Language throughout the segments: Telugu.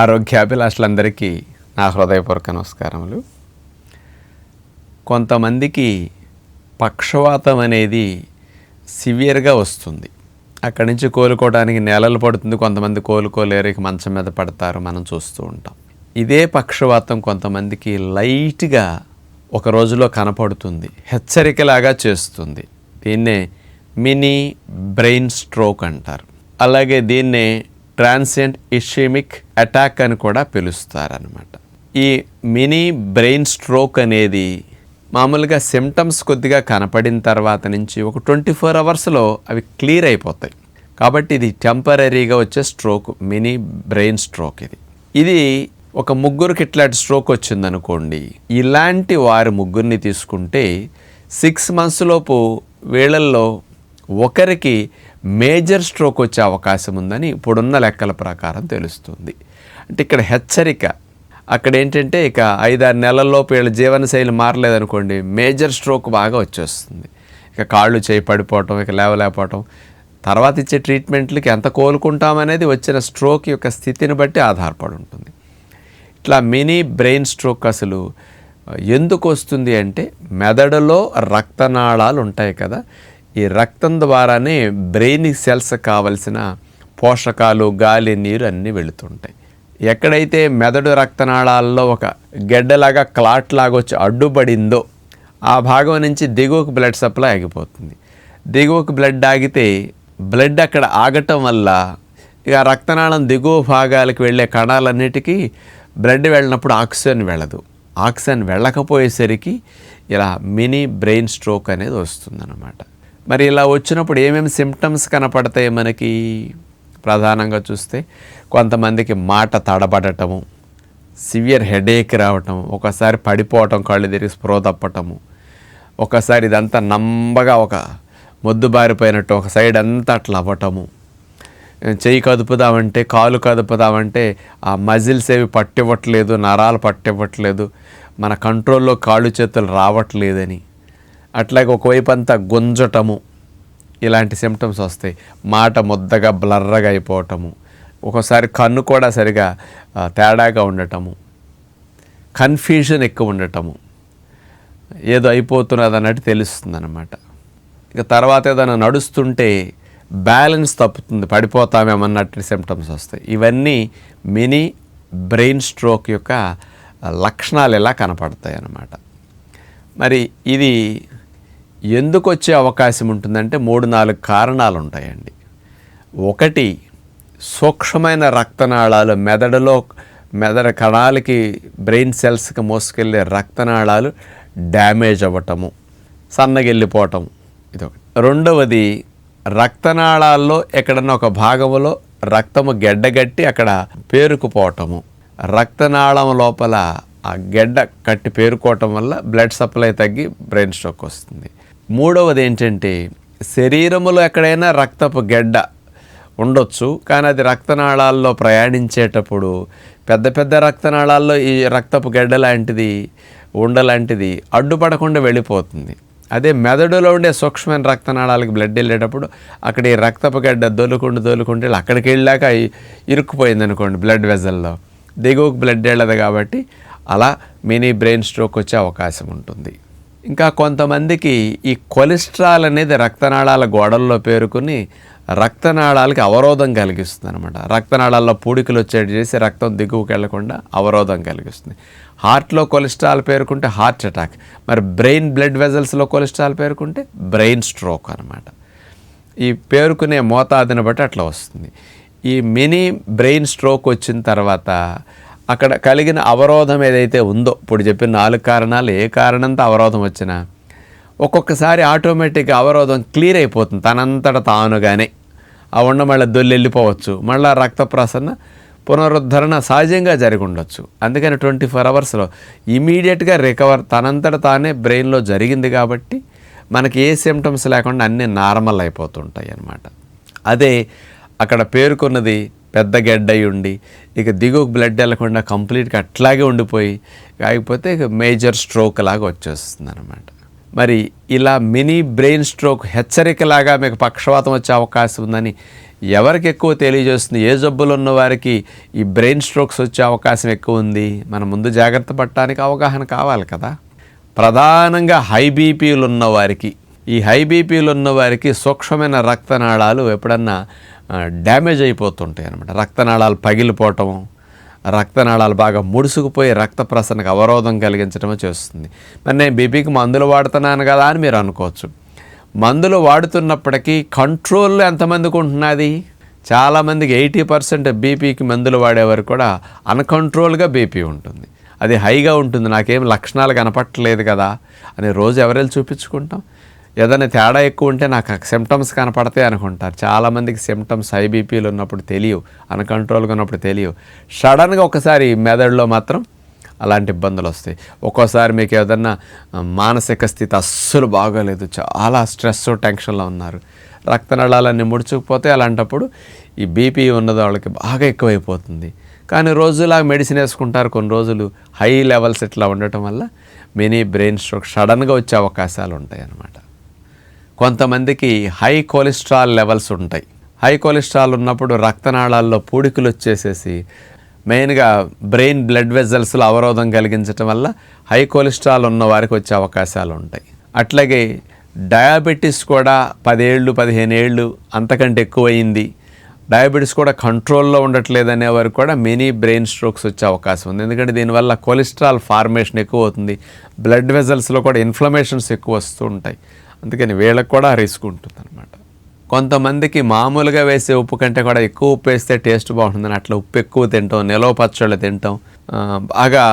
ఆరోగ్యాభిలాషులందరికీ నా హృదయపూర్వక నమస్కారములు. కొంతమందికి పక్షవాతం అనేది సివియర్గా వస్తుంది. అక్కడి నుంచి కోలుకోవడానికి నెలలు పడుతుంది కొంతమంది కోలుకోలేరు ఇక మంచం మీద పడతారు మనం చూస్తూ ఉంటాం. ఇదే పక్షవాతం కొంతమందికి లైట్గా ఒక రోజులో కనపడుతుంది హెచ్చరికలాగా చేస్తుంది. దీన్నే మినీ బ్రెయిన్ స్ట్రోక్ అంటారు. అలాగే దీన్నే ట్రాన్సియంట్ ఇషేమిక్ అటాక్ అని కూడా పిలుస్తారనమాట ఈ మినీ బ్రెయిన్ స్ట్రోక్ అనేది మామూలుగా సిమ్టమ్స్ కొద్దిగా కనపడిన తర్వాత నుంచి ఒక ట్వంటీ ఫోర్ అవర్స్లో అవి క్లియర్ అయిపోతాయి. కాబట్టి ఇది టెంపరీగా వచ్చే స్ట్రోక్ మినీ బ్రెయిన్ స్ట్రోక్ ఇది. ఇది ఒక ముగ్గురికి ఇట్లాంటి స్ట్రోక్ వచ్చిందనుకోండి ఇలాంటి వారి ముగ్గురిని తీసుకుంటే సిక్స్ మంత్స్ లోపు వీళ్ళల్లో ఒకరికి మేజర్ స్ట్రోక్ వచ్చే అవకాశం ఉందని ఇప్పుడున్న లెక్కల ప్రకారం తెలుస్తుంది. అంటే ఇక్కడ హెచ్చరిక. అక్కడ ఏంటంటే ఇక ఐదారు నెలల్లోపు వీళ్ళ జీవనశైలి మారలేదనుకోండి మేజర్ స్ట్రోక్ బాగా వచ్చేస్తుంది. ఇక కాళ్ళు చేయి పడిపోవటం ఇక లేవలేకపోవటం. తర్వాత ఇచ్చే ట్రీట్మెంట్లకి ఎంత కోలుకుంటామనేది వచ్చిన స్ట్రోక్ యొక్క స్థితిని బట్టి ఆధారపడి ఉంటుంది. ఇట్లా మినీ బ్రెయిన్ స్ట్రోక్ అసలు ఎందుకు వస్తుంది అంటే మెదడులో రక్తనాళాలు ఉంటాయి కదా ఈ రక్తం ద్వారానే బ్రెయిన్ సెల్స్ కావలసిన పోషకాలు గాలి నీరు అన్నీ వెళుతుంటాయి. ఎక్కడైతే మెదడు రక్తనాళాల్లో ఒక గెడ్డలాగా క్లాట్ లాగా వచ్చి అడ్డుపడిందో ఆ భాగం నుంచి దిగువకు బ్లడ్ సప్లై ఆగిపోతుంది. దిగువకు బ్లడ్ ఆగితే బ్లడ్ అక్కడ ఆగటం వల్ల ఇక రక్తనాళం దిగువ భాగాలకు వెళ్ళే కణాలన్నిటికీ బ్లడ్ వెళ్ళినప్పుడు ఆక్సిజన్ వెళ్ళదు. ఆక్సిజన్ వెళ్ళకపోయేసరికి ఇలా మినీ బ్రెయిన్ స్ట్రోక్ అనేది వస్తుందన్నమాట. మరి ఇలా వచ్చినప్పుడు ఏమేమి సిమ్టమ్స్ కనపడతాయి మనకి? ప్రధానంగా చూస్తే కొంతమందికి మాట తడబడటము సివియర్ హెడేక్ రావటం ఒకసారి పడిపోవటం కళ్ళు తిరిగి స్ప్రో తప్పటము ఒకసారి ఇదంతా నంబగా ఒక మొద్దుబారిపోయినట్టు ఒక సైడ్ అంతా అట్లా అవ్వటము. చెయ్యి కదుపుదామంటే కాలు కదుపుదామంటే ఆ మజిల్స్ ఏవి పట్టివ్వట్లేదు నరాలు పట్టివ్వట్లేదు మన కంట్రోల్లో కాళ్ళు చేతులు రావట్లేదని. అట్లాగే ఒకవైపు అంతా గుంజటము. ఇలాంటి సిమ్టమ్స్ వస్తాయి. మాట ముద్దగా బ్లర్రగా అయిపోవటము. ఒకసారి కన్ను కూడా సరిగా తేడాగా ఉండటము. కన్ఫ్యూజన్ ఎక్కువ ఉండటము. ఏదో అయిపోతున్నది అన్నట్టు తెలుస్తుంది అనమాట ఇక తర్వాత ఏదైనా నడుస్తుంటే బ్యాలెన్స్ తప్పుతుంది. పడిపోతామేమన్నట్టు సిమ్టమ్స్ వస్తాయి. ఇవన్నీ మినీ బ్రెయిన్ స్ట్రోక్ యొక్క లక్షణాలు ఎలా కనపడతాయి అన్నమాట మరి ఇది ఎందుకు వచ్చే అవకాశం ఉంటుందంటే మూడు నాలుగు కారణాలు ఉంటాయండి ఒకటి సూక్ష్మమైన రక్తనాళాలు మెదడులో మెదడు కణాలకి బ్రెయిన్ సెల్స్కి మోసుకెళ్ళే రక్తనాళాలు డ్యామేజ్ అవ్వటము సన్నగిల్లిపోవటం ఇది ఒకటి రెండవది రక్తనాళాల్లో ఎక్కడన్నా ఒక భాగంలో రక్తము గెడ్డగట్టి అక్కడ పేరుకుపోవటము. రక్తనాళం లోపల ఆ గెడ్డ కట్టి పేరుకోవటం వల్ల బ్లడ్ సప్లై తగ్గి బ్రెయిన్ స్ట్రోక్ వస్తుంది. మూడవది ఏంటంటే శరీరములో ఎక్కడైనా రక్తపు గెడ్డ ఉండొచ్చు కానీ అది రక్తనాళాల్లో ప్రయాణించేటప్పుడు పెద్ద పెద్ద రక్తనాళాల్లో ఈ రక్తపు గెడ్డ లాంటిది ఉండలాంటిది అడ్డుపడకుండా వెళ్ళిపోతుంది. అదే మెదడులో ఉండే సూక్ష్మమైన రక్తనాళాలకు బ్లడ్ వెళ్ళేటప్పుడు అక్కడ ఈ రక్తపు గడ్డ దొలుకుంటూ దొలుకుంటూ వెళ్ళి అక్కడికి వెళ్ళాక ఇరుక్కుపోయింది అనుకోండి బ్లడ్ వెజల్లో దిగువకు బ్లడ్ వెళ్ళదు కాబట్టి అలా మినీ బ్రెయిన్ స్ట్రోక్ వచ్చే అవకాశం ఉంటుంది. ఇంకా కొంతమందికి ఈ కొలెస్ట్రాల్ అనేది రక్తనాళాల గోడల్లో పేరుకుని రక్తనాళాలకి అవరోధం కలిగిస్తుంది అనమాట రక్తనాళాల్లో పూడికలు వచ్చేటి చేసి రక్తం దిగువకి వెళ్ళకుండా అవరోధం కలిగిస్తుంది. హార్ట్లో కొలెస్ట్రాల్ పేరుకుంటే హార్ట్ అటాక్. మరి బ్రెయిన్ బ్లడ్ వెజల్స్లో కొలెస్ట్రాల్ పేరుకుంటే బ్రెయిన్ స్ట్రోక్ అనమాట ఈ పేరుకునే మోతాదుని బట్టి అట్లా వస్తుంది. ఈ మినీ బ్రెయిన్ స్ట్రోక్ వచ్చిన తర్వాత అక్కడ కలిగిన అవరోధం ఏదైతే ఉందో ఇప్పుడు చెప్పిన నాలుగు కారణాలు ఏ కారణంతో అవరోధం వచ్చినా ఒక్కొక్కసారి ఆటోమేటిక్గా అవరోధం క్లియర్ అయిపోతుంది. తనంతట తానుగానే. ఆ ఉండ మళ్ళీ దొల్లి వెళ్ళిపోవచ్చు. మళ్ళీ రక్త ప్రసరణ పునరుద్ధరణ సహజంగా జరిగి ఉండొచ్చు అందుకని ట్వంటీ ఫోర్ అవర్స్లో ఇమీడియట్గా రికవర్ తనంతట తానే బ్రెయిన్లో జరిగింది కాబట్టి మనకి ఏ సిమ్టమ్స్ లేకుండా అన్నీ నార్మల్ అయిపోతుంటాయి అన్నమాట అదే అక్కడ పేర్కొన్నది పెద్ద గెడ్డ ఉండి ఇక దిగువకు బ్లడ్ వెళ్ళకుండా కంప్లీట్గా అట్లాగే ఉండిపోయి కాకపోతే ఇక మేజర్ స్ట్రోక్ లాగా వచ్చేస్తుంది అనమాట మరి ఇలా మినీ బ్రెయిన్ స్ట్రోక్ హెచ్చరికలాగా మీకు పక్షవాతం వచ్చే అవకాశం ఉందని ఎవరికి ఎక్కువ తెలియజేస్తుంది? ఏ జబ్బులు ఉన్న వారికి ఈ బ్రెయిన్ స్ట్రోక్స్ వచ్చే అవకాశం ఎక్కువ ఉంది? మన ముందు జాగ్రత్త పడటానికి అవగాహన కావాలి కదా. ప్రధానంగా హై బీపీలు ఉన్న వారికి ఈ హై బీపీలు ఉన్న వారికి సూక్ష్మమైన రక్తనాళాలు ఎప్పుడన్నా డ్యామేజ్ అయిపోతుంటాయి అనమాట రక్తనాళాలు పగిలిపోవటం రక్తనాళాలు బాగా ముడుసుకుపోయి రక్త ప్రసరణకు అవరోధం కలిగించడమే చేస్తుంది. మరి నేను బీపీకి మందులు వాడుతున్నాను కదా అని మీరు అనుకోవచ్చు. మందులు వాడుతున్నప్పటికీ కంట్రోల్ ఎంతమందికి ఉంటున్నది? చాలామందికి ఎయిటీ పర్సెంట్ బీపీకి మందులు వాడేవారు కూడా అన్కంట్రోల్గా బీపీ ఉంటుంది. అది హైగా ఉంటుంది. నాకేం లక్షణాలు కనపట్టలేదు కదా అని రోజు ఎవరెళ్ళి చూపించుకుంటాం. ఏదైనా తేడా ఎక్కువ ఉంటే నాకు సిమ్టమ్స్ కనపడతాయి అనుకుంటారు. చాలామందికి సిమ్టమ్స్ ఐబీపీలు ఉన్నప్పుడు తెలియవు అన్కంట్రోల్గా ఉన్నప్పుడు తెలియవు. సడన్గా ఒకసారి మెదడులో మాత్రం అలాంటి ఇబ్బందులు వస్తాయి. ఒక్కోసారి మీకు ఏదన్నా మానసిక స్థితి అస్సలు బాగోలేదు చాలా స్ట్రెస్ టెన్షన్లో ఉన్నారు. రక్తనళాలన్నీ ముడుచుకుపోతే అలాంటప్పుడు ఈ బీపీ ఉన్నది వాళ్ళకి బాగా ఎక్కువైపోతుంది. కానీ రోజులా మెడిసిన్ వేసుకుంటారు కొన్ని రోజులు హై లెవెల్స్ ఇట్లా ఉండటం వల్ల మినీ బ్రెయిన్ స్ట్రోక్ సడన్గా వచ్చే అవకాశాలు ఉంటాయి అన్నమాట కొంతమందికి హై కొలెస్ట్రాల్ లెవెల్స్ ఉంటాయి. హై కొలెస్ట్రాల్ ఉన్నప్పుడు రక్తనాళాల్లో పూడికలు వచ్చేసేసి మెయిన్గా బ్రెయిన్ బ్లడ్ వెజల్స్లో అవరోధం కలిగించటం వల్ల హై కొలెస్ట్రాల్ ఉన్న వారికి వచ్చే అవకాశాలు ఉంటాయి. అట్లాగే డయాబెటీస్ కూడా పదేళ్ళు పదిహేను ఏళ్ళు అంతకంటే ఎక్కువయింది. డయాబెటీస్ కూడా కంట్రోల్లో ఉండట్లేదు అనేవారు కూడా మినీ బ్రెయిన్ స్ట్రోక్స్ వచ్చే అవకాశం ఉంది. ఎందుకంటే దీనివల్ల కొలెస్ట్రాల్ ఫార్మేషన్ ఎక్కువ అవుతుంది. బ్లడ్ వెజల్స్లో కూడా ఇన్ఫ్లమేషన్స్ ఎక్కువ వస్తూ ఉంటాయి. అందుకని వీళ్ళకి కూడా రిస్క్ ఉంటుంది అనమాట కొంతమందికి మామూలుగా వేసే ఉప్పు కంటే కూడా ఎక్కువ ఉప్పు వేస్తే టేస్ట్ బాగుంటుందని అట్లా ఉప్పు ఎక్కువ తింటాం నిలవ పచ్చళ్ళు తింటాం బాగా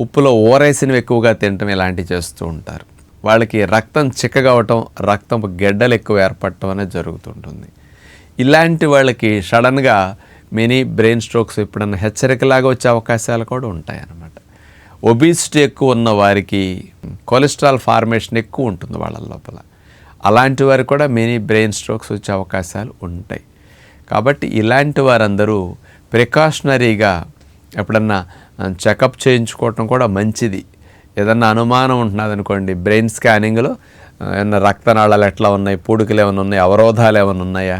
ఉప్పులో ఓరేసినవి ఎక్కువగా తినటం ఇలాంటివి చేస్తూ ఉంటారు. వాళ్ళకి రక్తం చిక్కగవటం రక్తం గెడ్డలు ఎక్కువ ఏర్పడటం అనేది జరుగుతుంటుంది. ఇలాంటి వాళ్ళకి సడన్గా మినీ బ్రెయిన్ స్ట్రోక్స్ ఎప్పుడన్నా హెచ్చరికలాగా వచ్చే అవకాశాలు కూడా ఉంటాయన్నమాట. ఒబిసిటీ ఎక్కువ ఉన్న వారికి కొలెస్ట్రాల్ ఫార్మేషన్ ఎక్కువ ఉంటుంది వాళ్ళ లోపల. అలాంటి వారికి కూడా మినీ బ్రెయిన్ స్ట్రోక్స్ వచ్చే అవకాశాలు ఉంటాయి. కాబట్టి ఇలాంటి వారందరూ ప్రికాషనరీగా ఎప్పుడన్నా చెకప్ చేయించుకోవటం కూడా మంచిది. ఏదన్నా అనుమానం ఉంటున్నది అనుకోండి బ్రెయిన్ స్కానింగ్లో ఏమన్నా రక్తనాళాలు ఎట్లా ఉన్నాయి పూడికలు ఏమైనా ఉన్నాయి అవరోధాలు ఏమైనా ఉన్నాయా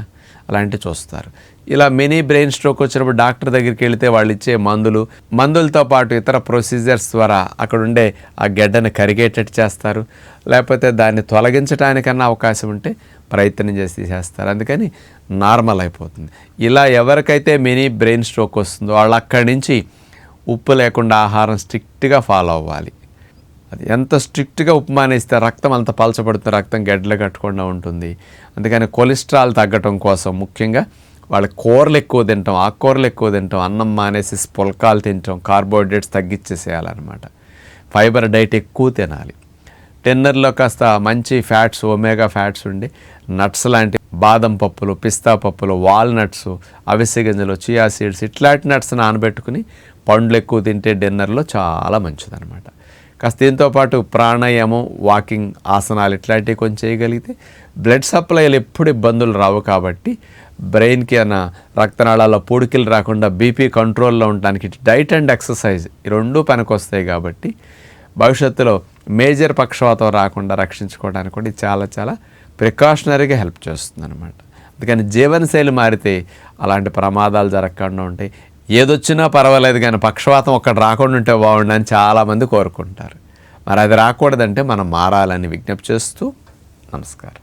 అలాంటివి చూస్తారు. ఇలా మినీ బ్రెయిన్ స్ట్రోక్ వచ్చినప్పుడు డాక్టర్ దగ్గరికి వెళితే వాళ్ళు ఇచ్చే మందులు మందులతో పాటు ఇతర ప్రొసీజర్స్ ద్వారా అక్కడ ఉండే ఆ గెడ్డను కరిగేటట్టు చేస్తారు. లేకపోతే దాన్ని తొలగించడానికన్నా అవకాశం ఉంటే ప్రయత్నం చేసి తీసేస్తారు. అందుకని నార్మల్ అయిపోతుంది. ఇలా ఎవరికైతే మినీ బ్రెయిన్ స్ట్రోక్ వస్తుందో వాళ్ళు అక్కడి నుంచి ఉప్పు లేకుండా ఆహారం స్ట్రిక్ట్గా ఫాలో అవ్వాలి. అది ఎంత స్ట్రిక్ట్గా ఉప్పు మానేస్తే రక్తం అంత పలచబడుతుంది రక్తం గడ్డలు కట్టకుండా ఉంటుంది. అందుకని కొలెస్ట్రాల్ తగ్గటం కోసం ముఖ్యంగా వాళ్ళ కూరలు ఎక్కువ తింటాం ఆకుకూరలు ఎక్కువ తింటాం అన్నం మానేసి పుల్కాలు తింటాం కార్బోహైడ్రేట్స్ తగ్గించేసేయాలన్నమాట ఫైబర్ డైట్ ఎక్కువ తినాలి. డిన్నర్లో కాస్త మంచి ఫ్యాట్స్ ఒమేగా ఫ్యాట్స్ ఉండి నట్స్ లాంటి బాదం పప్పులు పిస్తా పప్పులు వాల్నట్స్ అవిసె గింజలు చియా సీడ్స్ ఇట్లాంటి నట్స్ నానబెట్టుకుని పండ్లు ఎక్కువ తింటే డిన్నర్లో చాలా మంచిదన్నమాట. కాస్త దీంతో పాటు ప్రాణాయామం వాకింగ్ ఆసనాలు ఇట్లాంటివి కొంచెం చేయగలిగితే బ్లడ్ సప్లైలు ఎప్పుడు ఇబ్బందులు రావు కాబట్టి బ్రెయిన్కి అన్న రక్తనాళాల్లో పూడికిలు రాకుండా బీపీ కంట్రోల్లో ఉండడానికి డైట్ అండ్ ఎక్సర్సైజ్ ఈ రెండూ పనికొస్తాయి కాబట్టి భవిష్యత్తులో మేజర్ పక్షవాతం రాకుండా రక్షించుకోవడానికి కూడా చాలా చాలా ప్రికాషనరీగా హెల్ప్ చేస్తుంది అనమాట అందుకని జీవనశైలి మారితే అలాంటి ప్రమాదాలు జరగకుండా ఉంటాయి. ఏదొచ్చినా పర్వాలేదు కానీ పక్షవాతం ఒక్కటి రాకుండా ఉంటే బాగుండని చాలామంది కోరుకుంటారు. మరి అది రాకూడదంటే మనం మారాలని విజ్ఞప్తి చేస్తూ నమస్కారం.